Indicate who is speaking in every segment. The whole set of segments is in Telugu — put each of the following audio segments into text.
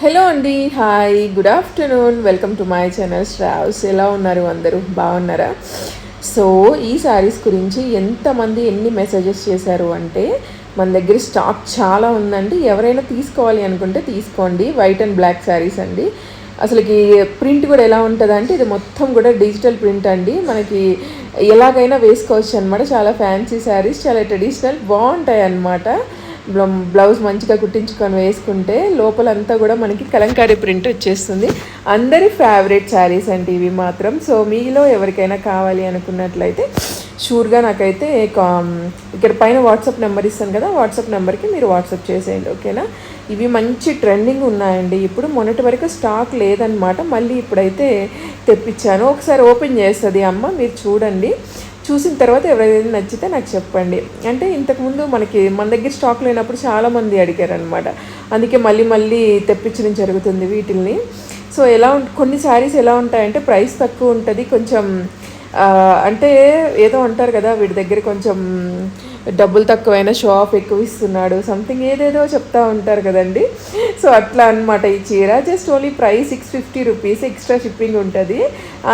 Speaker 1: హలో అండి hi good afternoon welcome to my channel స్ట్రావ్స్ ఎలా ఉన్నారు అందరూ? బాగున్నారా? సో ఈ శారీస్ గురించి ఎంతమంది ఎన్ని మెసేజెస్ చేశారు అంటే మన దగ్గర స్టాక్ చాలా ఉందండి. ఎవరైనా తీసుకోవాలి అనుకుంటే తీసుకోండి. వైట్ అండ్ బ్లాక్ శారీస్ అండి. అసలుకి ప్రింట్ కూడా ఎలా ఉంటుందంటే ఇది మొత్తం కూడా డిజిటల్ ప్రింట్ అండి. మనకి ఎలాగైనా వేసుకోవచ్చు అనమాట చాలా ఫ్యాన్సీ శారీస్ చాలా ట్రెడిషనల్ బాగుంటాయి అన్నమాట బ్లౌజ్ మంచిగా కుట్టించుకొని వేసుకుంటే లోపలంతా కూడా మనకి కలంకారీ ప్రింట్ వచ్చేస్తుంది. అందరి ఫేవరెట్ శారీస్ అండి ఇవి మాత్రం. సో మీలో ఎవరికైనా కావాలి అనుకున్నట్లయితే షూర్గా నాకైతే కా- ఇక్కడ పైన వాట్సాప్ నెంబర్ ఇస్తాను కదా వాట్సాప్ నెంబర్కి మీరు వాట్సాప్ చేసేయండి ఓకేనా? ఇవి మంచి ట్రెండింగ్ ఉన్నాయండి. ఇప్పుడు మొన్నటి వరకు స్టాక్ లేదనమాట మళ్ళీ ఇప్పుడైతే తెప్పించాను. ఒకసారి ఓపెన్ చేస్తుంది అమ్మ మీరు చూడండి. చూసిన తర్వాత ఎవరైనా నచ్చితే నాకు చెప్పండి. అంటే ఇంతకుముందు మనకి మన దగ్గర స్టాక్ లేనప్పుడు చాలామంది అడిగారనమాట అందుకే మళ్ళీ మళ్ళీ తెప్పించడం జరుగుతుంది వీటిల్ని. సో ఎలా కొన్ని శారీస్ ఎలా ఉంటాయంటే ప్రైస్ తక్కువ ఉంటుంది. కొంచెం అంటే ఏదో అంటారు కదా వీడి దగ్గర కొంచెం డబ్బులు తక్కువైనా షో ఆఫ్ ఎక్కువ ఇస్తున్నాడు సంథింగ్ ఏదేదో చెప్తా ఉంటారు కదండి. సో అట్లా అన్నమాట ఈ చీర. Just only price six fifty rupees extra shipping ఉంటుంది.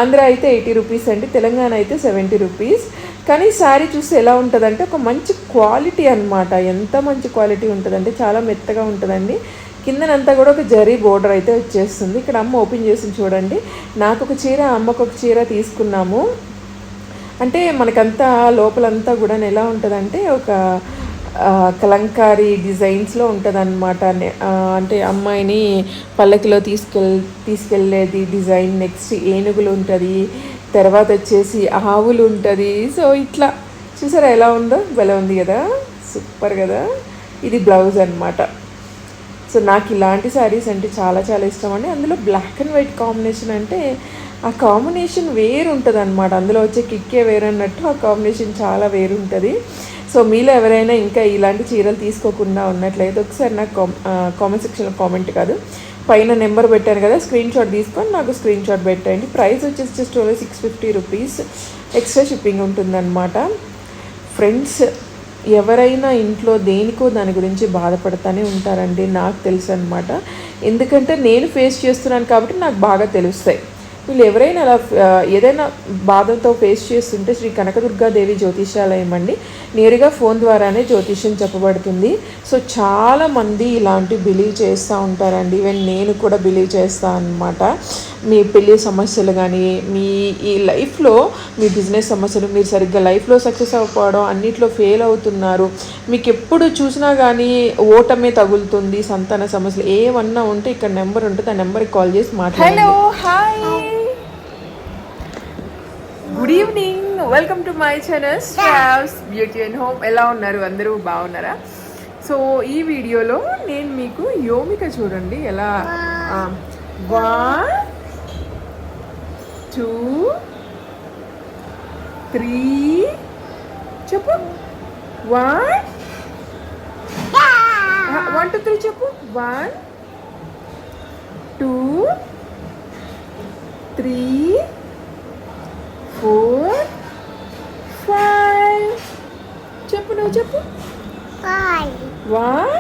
Speaker 1: ఆంధ్ర అయితే ఎయిటీ రూపీస్ అండి తెలంగాణ అయితే సెవెంటీ రూపీస్ కానీ శారీ చూస్తే ఎలా ఉంటుందంటే ఒక మంచి క్వాలిటీ అన్నమాట. ఎంత మంచి క్వాలిటీ ఉంటుందంటే చాలా మెత్తగా ఉంటుందండి. కిందనంతా కూడా ఒక జరీ బోర్డర్ అయితే వచ్చేస్తుంది. ఇక్కడ అమ్మ ఓపెన్ చేసి చూడండి. నాకు ఒక చీర అమ్మకు ఒక చీర తీసుకున్నాము. అంటే మనకంతా లోపలంతా కూడా ఎలా ఉంటుందంటే ఒక కలంకారీ డిజైన్స్లో ఉంటుందన్నమాట. అంటే అమ్మాయిని పల్లకిలో తీసుకెళ్ తీసుకెళ్ళేది డిజైన్ నెక్స్ట్ ఏనుగులు ఉంటుంది తర్వాత వచ్చేసి ఆవులు ఉంటుంది. సో ఇట్లా. చూసారా ఎలా ఉందో? భలే ఉంది కదా? సూపర్ కదా? ఇది బ్లౌజ్ అన్నమాట. సో నాకు ఇలాంటి శారీస్ అంటే చాలా చాలా ఇష్టం అండి. అందులో బ్లాక్ అండ్ వైట్ కాంబినేషన్ అంటే ఆ కాంబినేషన్ వేరు ఉంటుంది అనమాట అందులో వచ్చే కిక్కే వేరు అన్నట్టు ఆ కాంబినేషన్ చాలా వేరు ఉంటుంది సో మీలో ఎవరైనా ఇంకా ఇలాంటి చీరలు తీసుకోకుండా ఉన్నట్లయితే ఒకసారి నాకు కామ్ కామెంట్ సెక్షన్లో కామెంట్ కాదు. పైన నెంబర్ పెట్టాను కదా స్క్రీన్ షాట్ తీసుకొని నాకు స్క్రీన్ షాట్ పెట్టండి ప్రైస్ వచ్చేసి just six fifty rupees extra shipping ఉంటుందన్నమాట. ఫ్రెండ్స్ ఎవరైనా ఇంట్లో దేనికో దాని గురించి బాధపడతానే ఉంటారండి నాకు తెలుసు అనమాట ఎందుకంటే నేను ఫేస్ చేస్తున్నాను కాబట్టి నాకు బాగా తెలుస్తాయి. వీళ్ళు ఎవరైనా అలా ఏదైనా బాధతో ఫేస్ చేస్తుంటే శ్రీ కనకదుర్గాదేవి జ్యోతిషాలయం అండి. నేరుగా ఫోన్ ద్వారానే జ్యోతిష్యం చెప్పబడుతుంది. సో చాలామంది ఇలాంటి బిలీవ్ చేస్తూ ఉంటారండి. ఈవెన్ నేను కూడా బిలీవ్ చేస్తాను అనమాట మీ పెళ్ళి సమస్యలు కానీ మీ ఈ లైఫ్లో మీ బిజినెస్ సమస్యలు మీరు సరిగ్గా లైఫ్లో సక్సెస్ అవ్వకపోవడం అన్నిట్లో ఫెయిల్ అవుతున్నారు. మీకు ఎప్పుడు చూసినా కానీ ఓటమే తగులుతుంది సంతాన సమస్యలు ఏమన్నా ఉంటే ఇక్కడ నెంబర్ ఉంటుంది. ఆ నెంబర్కి కాల్ చేసి మాట్లాడండి. Hello hi good evening welcome to my channel స్టావ్స్ beauty and home ఎలా ఉన్నారు? అందరూ బాగున్నారా? సో ఈ వీడియోలో నేను మీకు యోమిక చూడండి. ఎలా? వన్ టూ త్రీ చెప్పు. వన్ వన్ టూ త్రీ చెప్పు. One two three four five చెప్పు నువ్వు చెప్పు
Speaker 2: Five,
Speaker 1: one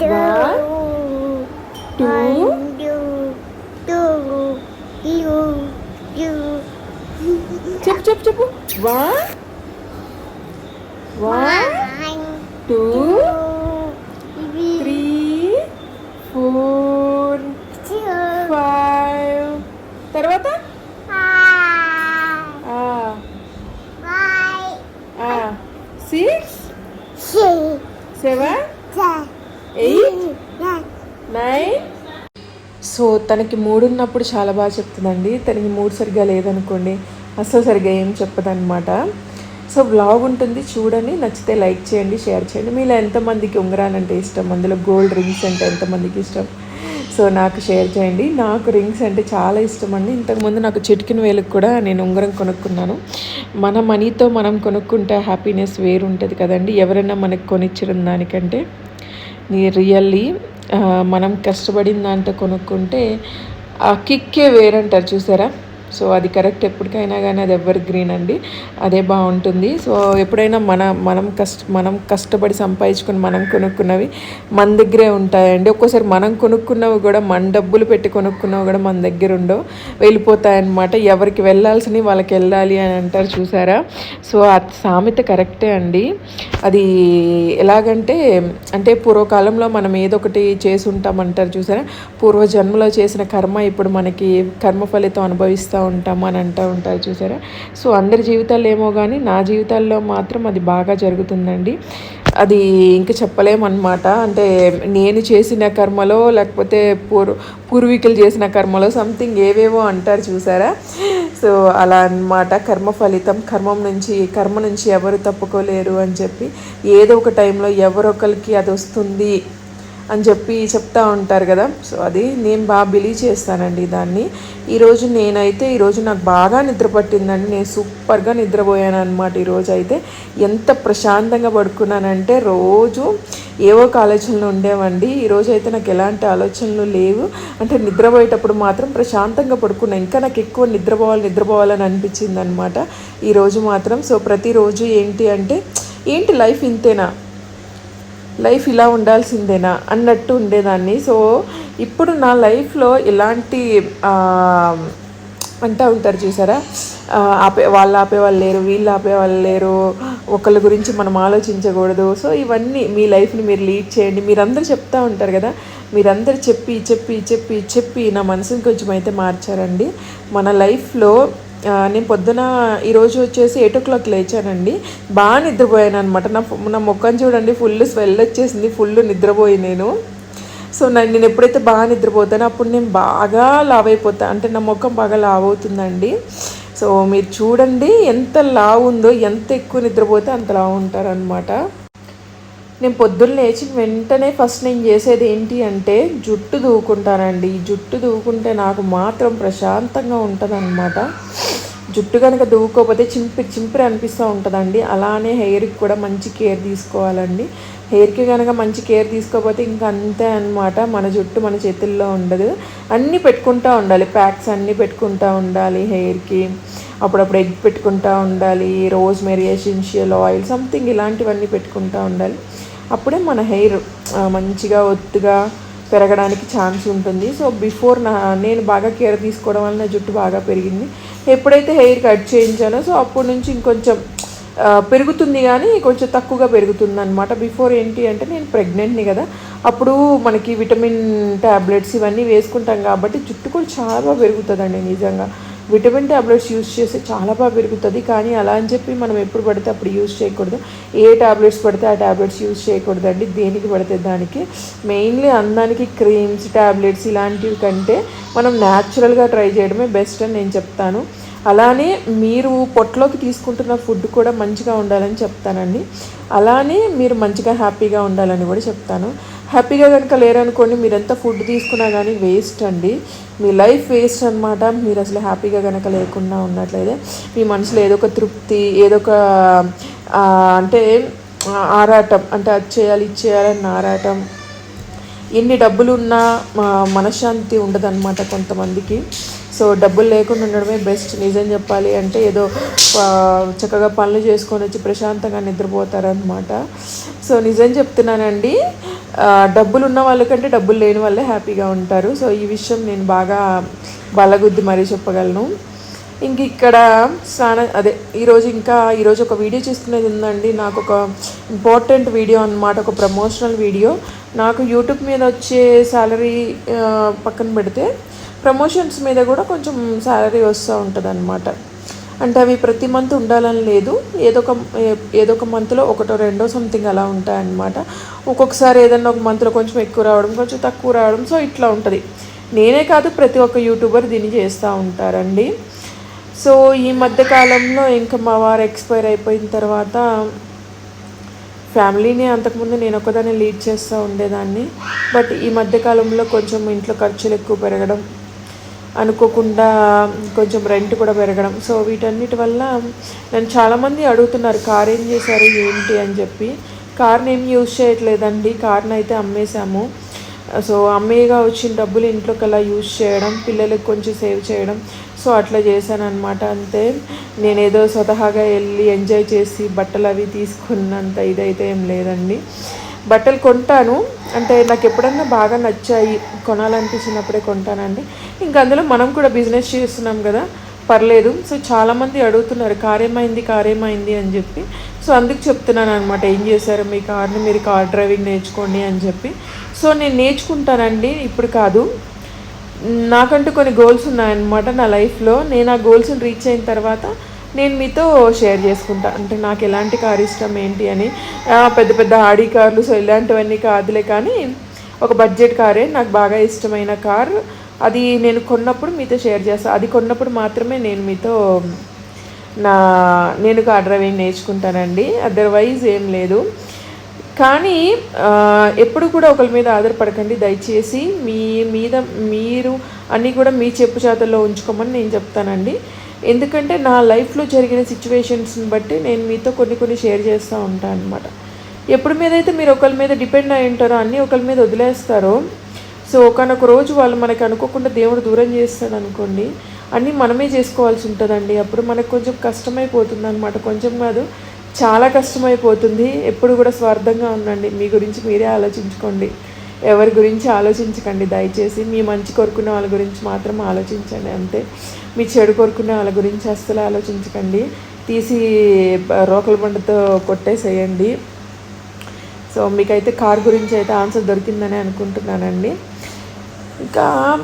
Speaker 2: two,
Speaker 1: two,
Speaker 2: one, two, two, you, you,
Speaker 1: చెప్పు చెప్పు చెప్పు one one two
Speaker 2: two, three,
Speaker 1: three four
Speaker 2: two,
Speaker 1: five తర్వాత
Speaker 2: five, five,
Speaker 1: six
Speaker 2: six,
Speaker 1: seven
Speaker 2: seven,
Speaker 1: eight?
Speaker 2: nine,
Speaker 1: nine? So తనకి మూడు ఉన్నప్పుడు చాలా బాగా చెప్తుందండి. తనకి మూడు సరిగ్గా లేదనుకోండి అస్సలు సరిగ్గా ఏం చెప్పదన్నమాట. సో బ్లాగ్ ఉంటుంది చూడండి. నచ్చితే లైక్ చేయండి షేర్ చేయండి. మీలో ఎంతమందికి ఉంగరాలంటే ఇష్టం? అందులో గోల్డ్ రింగ్స్ అంటే ఎంతమందికి ఇష్టం? సో నాకు షేర్ చేయండి. నాకు రింగ్స్ అంటే చాలా ఇష్టం అండి. ఇంతకుముందు నాకు చిటికిన వేలకు కూడా నేను ఉంగరం కొనుక్కున్నాను. మన మనీతో మనం కొనుక్కుంటే హ్యాపీనెస్ వేరు ఉంటుంది కదండి. ఎవరైనా మనకు కొనిచ్చిన దానికంటే నీ రియల్లీ మనం కష్టపడిన దాంట్లో కొనుక్కుంటే ఆ కిక్కే వేరంటారు చూసారా? సో అది కరెక్ట్ ఎప్పటికైనా కానీ అది ఎవర్ గ్రీన్ అండి. అదే బాగుంటుంది. సో ఎప్పుడైనా మన మనం కష్ట మనం కష్టపడి సంపాదించుకొని మనం కొనుక్కున్నవి మన దగ్గరే ఉంటాయండి. ఒక్కోసారి మనం కొనుక్కున్నవి కూడా మన డబ్బులు పెట్టి కొనుక్కున్నవి కూడా మన దగ్గర ఉండవు. వెళ్ళిపోతాయన్నమాట. ఎవరికి వెళ్ళాల్సినవి వాళ్ళకి వెళ్ళాలి అని అంటారు చూసారా? సో ఆ సామెత కరెక్టే అండి. అది ఎలాగంటే అంటే పూర్వకాలంలో మనం ఏదో ఒకటి చేసి ఉంటామంటారు చూసారా? పూర్వజన్మలో చేసిన కర్మ ఇప్పుడు మనకి కర్మ ఫలితం అనుభవిస్తాం ఉంటాం అని అంటూ ఉంటారు చూసారా? సో అందరి జీవితాల్లో ఏమో కానీ నా జీవితాల్లో మాత్రం అది బాగా జరుగుతుందండి. అది ఇంకా చెప్పలేమన్నమాట. అంటే నేను చేసిన కర్మలో లేకపోతే పూర్వ పూర్వీకులు చేసిన కర్మలో సంథింగ్ ఏవేవో అంటారు చూసారా? సో అలా అన్నమాట. కర్మ ఫలితం కర్మం నుంచి కర్మ నుంచి ఎవరు తప్పుకోలేరు అని చెప్పి ఏదో ఒక టైంలో ఎవరొకరికి అది వస్తుంది. అని చెప్పి చెప్తా ఉంటారు కదా. సో అది నేను బాగా బిలీవ్ చేస్తానండి దాన్ని. ఈరోజు నేనైతే ఈరోజు నాకు బాగా నిద్ర పట్టిందండి. నేను సూపర్గా నిద్రపోయాను అనమాట ఈరోజు అయితే. ఎంత ప్రశాంతంగా పడుకున్నానంటే రోజు ఏవో ఒక ఆలోచనలు ఉండేవండి ఈరోజు అయితే నాకు ఎలాంటి ఆలోచనలు లేవు. అంటే నిద్రపోయేటప్పుడు మాత్రం ప్రశాంతంగా పడుకున్నా. ఇంకా నాకు ఎక్కువ నిద్రపోవాలి నిద్రపోవాలని అనిపించింది అనమాట ఈరోజు మాత్రం. సో ప్రతిరోజు ఏంటి అంటే ఏంటి లైఫ్ ఇంతేనా? లైఫ్ ఇలా ఉండాల్సిందేనా అన్నట్టు ఉండేదాన్ని. సో ఇప్పుడు నా లైఫ్లో ఇలాంటి ఆ, అంటూ ఉంటారు చూసారా? ఆపే వాళ్ళు ఆపేవాళ్ళు లేరు వీళ్ళు ఆపేవాళ్ళు లేరు ఒకళ్ళ గురించి మనం ఆలోచించకూడదు. సో ఇవన్నీ మీ లైఫ్ని మీరు లీడ్ చేయండి. మీరందరూ చెప్తూ ఉంటారు కదా మీరందరూ చెప్పి చెప్పి చెప్పి చెప్పి నా మనసుని కొంచెం అయితే మార్చారండి. మన లైఫ్లో నేను పొద్దున ఈరోజు వచ్చేసి ఎయిట్ ఓ క్లాక్ లేచానండి. బాగా నిద్రపోయాను అనమాట నా నా ముఖం చూడండి ఫుల్ స్వెల్ వచ్చేసింది ఫుల్ నిద్రపోయి నేను. సో నేను నేను ఎప్పుడైతే బాగా నిద్రపోతానో అప్పుడు నేను బాగా లావ్ అయిపోతాను అంటే నా ముఖం బాగా లావ్ అవుతుందండి. సో మీరు చూడండి ఎంత లావ్ ఉందో ఎంత ఎక్కువ నిద్రపోతే అంత లావ్ ఉంటారనమాట నేను పొద్దున్న లేచిన వెంటనే ఫస్ట్ నేను చేసేది ఏంటి అంటే జుట్టు దూకుంటానండి. జుట్టు దూకుంటే నాకు మాత్రం ప్రశాంతంగా ఉంటుంది జుట్టు కనుక దువ్వుకోకపోతే చింపి చింపిరి అనిపిస్తూ ఉంటుందండి. అలానే హెయిర్కి కూడా మంచి కేర్ తీసుకోవాలండి. హెయిర్కి కనుక మంచి కేర్ తీసుకోకపోతే ఇంకా అంతే అనమాట మన జుట్టు మన చేతుల్లో ఉండదు. అన్నీ పెట్టుకుంటూ ఉండాలి. ప్యాక్స్ అన్నీ పెట్టుకుంటూ ఉండాలి హెయిర్కి అప్పుడప్పుడు ఎగ్ పెట్టుకుంటూ ఉండాలి. Rosemary essential oil something ఇలాంటివన్నీ పెట్టుకుంటూ ఉండాలి. అప్పుడే మన హెయిర్ మంచిగా ఒత్తుగా పెరగడానికి ఛాన్స్ ఉంటుంది. సో బిఫోర్ నా నేను బాగా కేర్ తీసుకోవడం వల్ల నా జుట్టు బాగా పెరిగింది. ఎప్పుడైతే హెయిర్ కట్ చేయించానో సో అప్పటి నుంచి ఇంకొంచెం పెరుగుతుంది కానీ కొంచెం తక్కువగా పెరుగుతుంది అనమాట బిఫోర్ ఏంటి అంటే నేను ప్రెగ్నెంట్ని కదా. అప్పుడు మనకి విటమిన్ ట్యాబ్లెట్స్ ఇవన్నీ వేసుకుంటాం కాబట్టి జుట్టు కూడా చాలా బాగా పెరుగుతుందండి నిజంగా. విటమిన్ ట్యాబ్లెట్స్ యూజ్ చేస్తే చాలా బాగా పెరుగుతుంది. కానీ అలా అని చెప్పి మనం ఎప్పుడు పడితే అప్పుడు యూజ్ చేయకూడదు. ఏ ట్యాబ్లెట్స్ పడితే ఆ ట్యాబ్లెట్స్ యూజ్ చేయకూడదండి. దేనికి పడితే దానికి. మెయిన్లీ అందానికి క్రీమ్స్ ట్యాబ్లెట్స్ ఇలాంటివి కంటే మనం న్యాచురల్గా ట్రై చేయడమే బెస్ట్ అని నేను చెప్తాను. అలానే మీరు పొట్టలోకి తీసుకుంటున్న ఫుడ్ కూడా మంచిగా ఉండాలని చెప్తానండి. అలానే మీరు మంచిగా హ్యాపీగా ఉండాలని కూడా చెప్తాను. హ్యాపీగా కనుక లేరనుకోండి మీరు ఎంత ఫుడ్ తీసుకున్నా కానీ వేస్ట్ అండి. మీ లైఫ్ వేస్ట్ అనమాట మీరు అసలు హ్యాపీగా కనుక లేకుండా ఉన్నట్లయితే మీ మనసులో ఏదో ఒక తృప్తి ఏదో ఒక అంటే ఆరాటం అంటే అది చేయాలి ఇది చేయాలని ఆరాటం. ఎన్ని డబ్బులు ఉన్నా ఆ, మనశ్శాంతి ఉండదన్నమాట కొంతమందికి. సో డబ్బులు లేకుండా ఉండడమే బెస్ట్ నిజం చెప్పాలి అంటే ఏదో చక్కగా పనులు చేసుకొని వచ్చి ప్రశాంతంగా నిద్రపోతారనమాట సో నిజం చెప్తున్నానండి డబ్బులు ఉన్న వాళ్ళకంటే డబ్బులు లేని వాళ్ళే హ్యాపీగా ఉంటారు. సో ఈ విషయం నేను బాగా బలగుద్ది మరీ చెప్పగలను. ఇంక ఇక్కడ స్నానం అదే ఈరోజు ఇంకా ఈరోజు ఒక వీడియో చేసుకునేది ఉందండి. నాకు ఒక ఇంపార్టెంట్ వీడియో అన్నమాట ఒక ప్రమోషనల్ వీడియో. నాకు యూట్యూబ్ మీద వచ్చే శాలరీ పక్కన పెడితే ప్రమోషన్స్ మీద కూడా కొంచెం శాలరీ వస్తూ ఉంటుంది అనమాట అంటే అవి ప్రతి మంత్ ఉండాలని లేదు. ఏదో ఒక ఏదో ఒక మంత్లో ఒకటో రెండో సంథింగ్ అలా ఉంటాయన్నమాట. ఒక్కొక్కసారి ఏదన్నా ఒక మంత్లో కొంచెం ఎక్కువ రావడం కొంచెం తక్కువ రావడం సో ఇట్లా ఉంటుంది. నేనే కాదు ప్రతి ఒక్క యూట్యూబర్ దీన్ని చేస్తూ ఉంటారండి. సో ఈ మధ్య కాలంలో ఇంకా మా వారు ఎక్స్పైర్ అయిపోయిన తర్వాత ఫ్యామిలీని అంతకుముందు నేను ఒకదాన్ని లీడ్ చేస్తూ ఉండేదాన్ని. బట్ ఈ మధ్య కాలంలో కొంచెం ఇంట్లో ఖర్చులు ఎక్కువ పెరగడం అనుకోకుండా కొంచెం రెంట్ కూడా పెరగడం. సో వీటన్నిటి వల్ల నన్ను చాలామంది అడుగుతున్నారు కార్ ఏం చేశారు? ఏంటి? అని చెప్పి. కార్ని ఏం యూజ్ చేయట్లేదండి. కార్ని అయితే అమ్మేశాము. సో అమ్మేగా వచ్చిన డబ్బులు ఇంట్లోకి అలా యూజ్ చేయడం పిల్లలకు కొంచెం సేవ్ చేయడం. సో అట్లా చేశాను అనమాట అంతే. నేనేదో స్వతహాగా వెళ్ళి ఎంజాయ్ చేసి బట్టలు అవి తీసుకున్నంత ఇదైతే ఏం లేదండి. బట్టలు కొంటాను. అంటే నాకు ఎప్పుడన్నా బాగా నచ్చాయి కొనాలనిపించినప్పుడే కొంటానండి. ఇంకా అందులో మనం కూడా బిజినెస్ చేస్తున్నాం కదా పర్లేదు. సో చాలామంది అడుగుతున్నారు కారేమైంది కారేమైంది? అని చెప్పి. సో అందుకు చెప్తున్నాను అనమాట ఏం చేశారు మీ కార్ని? మీరు కార్ డ్రైవింగ్ నేర్చుకోండి అని చెప్పి. సో నేను నేర్చుకుంటానండి ఇప్పుడు కాదు. నాకంటూ కొన్ని గోల్స్ ఉన్నాయన్నమాట నా లైఫ్లో. నేను ఆ గోల్స్ని రీచ్ అయిన తర్వాత నేను మీతో షేర్ చేసుకుంటా. అంటే నాకు ఎలాంటి కార్ ఇష్టం ఏంటి అని. పెద్ద పెద్ద ఆడి కార్లు సో ఇలాంటివన్నీ కాదులే కానీ ఒక బడ్జెట్ కారే నాకు బాగా ఇష్టమైన కార్. అది నేను కొన్నప్పుడు మీతో షేర్ చేస్తాను అది కొన్నప్పుడు మాత్రమే నేను మీతో నా నేను కార్ డ్రైవింగ్ నేర్చుకుంటానండి. అదర్వైజ్ ఏం లేదు. కానీ ఎప్పుడు కూడా ఒకరి మీద ఆధారపడకండి. దయచేసి మీ మీద మీరు అన్నీ కూడా మీ చెప్పు చేతల్లో ఉంచుకోమని నేను చెప్తానండి. ఎందుకంటే నా లైఫ్లో జరిగిన సిచ్యువేషన్స్ని బట్టి నేను మీతో కొన్ని కొన్ని షేర్ చేస్తూ ఉంటాను అనమాట ఎప్పుడు మీద అయితే మీరు ఒకరి మీద డిపెండ్ అయి ఉంటారో అన్నీ ఒకరి మీద వదిలేస్తారో సో ఒకనొక రోజు వాళ్ళు మనకు అనుకోకుండా దేవుడు దూరం చేస్తాడు అనుకోండి అన్నీ మనమే చేసుకోవాల్సి ఉంటుందండి. అప్పుడు మనకు కొంచెం కష్టమైపోతుంది అనమాట కొంచెం కాదు చాలా కష్టమైపోతుంది. ఎప్పుడు కూడా స్వార్థంగా ఉండండి. మీ గురించి మీరే ఆలోచించుకోండి. ఎవరి గురించి ఆలోచించకండి. దయచేసి మీ మంచి కొరుకున్న వాళ్ళ గురించి మాత్రం ఆలోచించండి. అంతే. మీ చెడు కోరుకునే వాళ్ళ గురించి అస్సలు ఆలోచించకండి. తీసి రోకల బండతో కొట్టేసేయండి. సో మీకైతే కార్ గురించి అయితే ఆన్సర్ దొరికిందని అనుకుంటున్నానండి. ఇంకా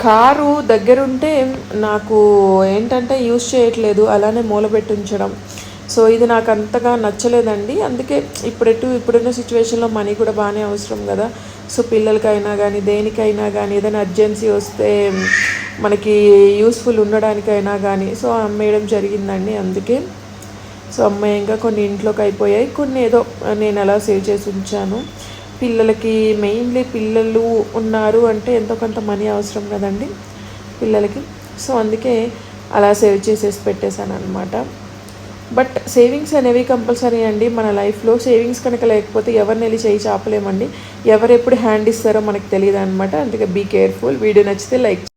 Speaker 1: కారు దగ్గరుంటే నాకు ఏంటంటే యూస్ చేయట్లేదు. అలానే మూలబెట్టి ఉంచడం సో ఇది నాకు అంతగా నచ్చలేదండి. అందుకే ఇప్పుడెటు ఇప్పుడున్న సిచ్యువేషన్లో మనీ కూడా బాగానే అవసరం కదా. సో పిల్లలకైనా కానీ దేనికైనా కానీ ఏదైనా అర్జెన్సీ వస్తే మనకి యూస్ఫుల్ ఉండడానికైనా కానీ సో అమ్మేయడం జరిగిందండి అందుకే. సో అమ్మాయంగా కొన్ని ఇంట్లోకి అయిపోయాయి. కొన్ని ఏదో నేను అలా సేవ్ చేసి ఉంచాను. పిల్లలకి మెయిన్లీ పిల్లలు ఉన్నారు అంటే ఎంతో కొంత మనీ అవసరం కదండి పిల్లలకి. సో అందుకే అలా సేవ్ చేసేసి పెట్టేశాను అనమాట బట్ సేవింగ్స్ అనేవి కంపల్సరీ అండి. మన లైఫ్లో సేవింగ్స్ కనుక లేకపోతే ఎవరిని వెళ్ళి చేయి చాపలేమండి. ఎవరు ఎప్పుడు హ్యాండ్ ఇస్తారో మనకు తెలియదు అనమాట అందుకే బీ కేర్ఫుల్. వీడియో నచ్చితే లైక్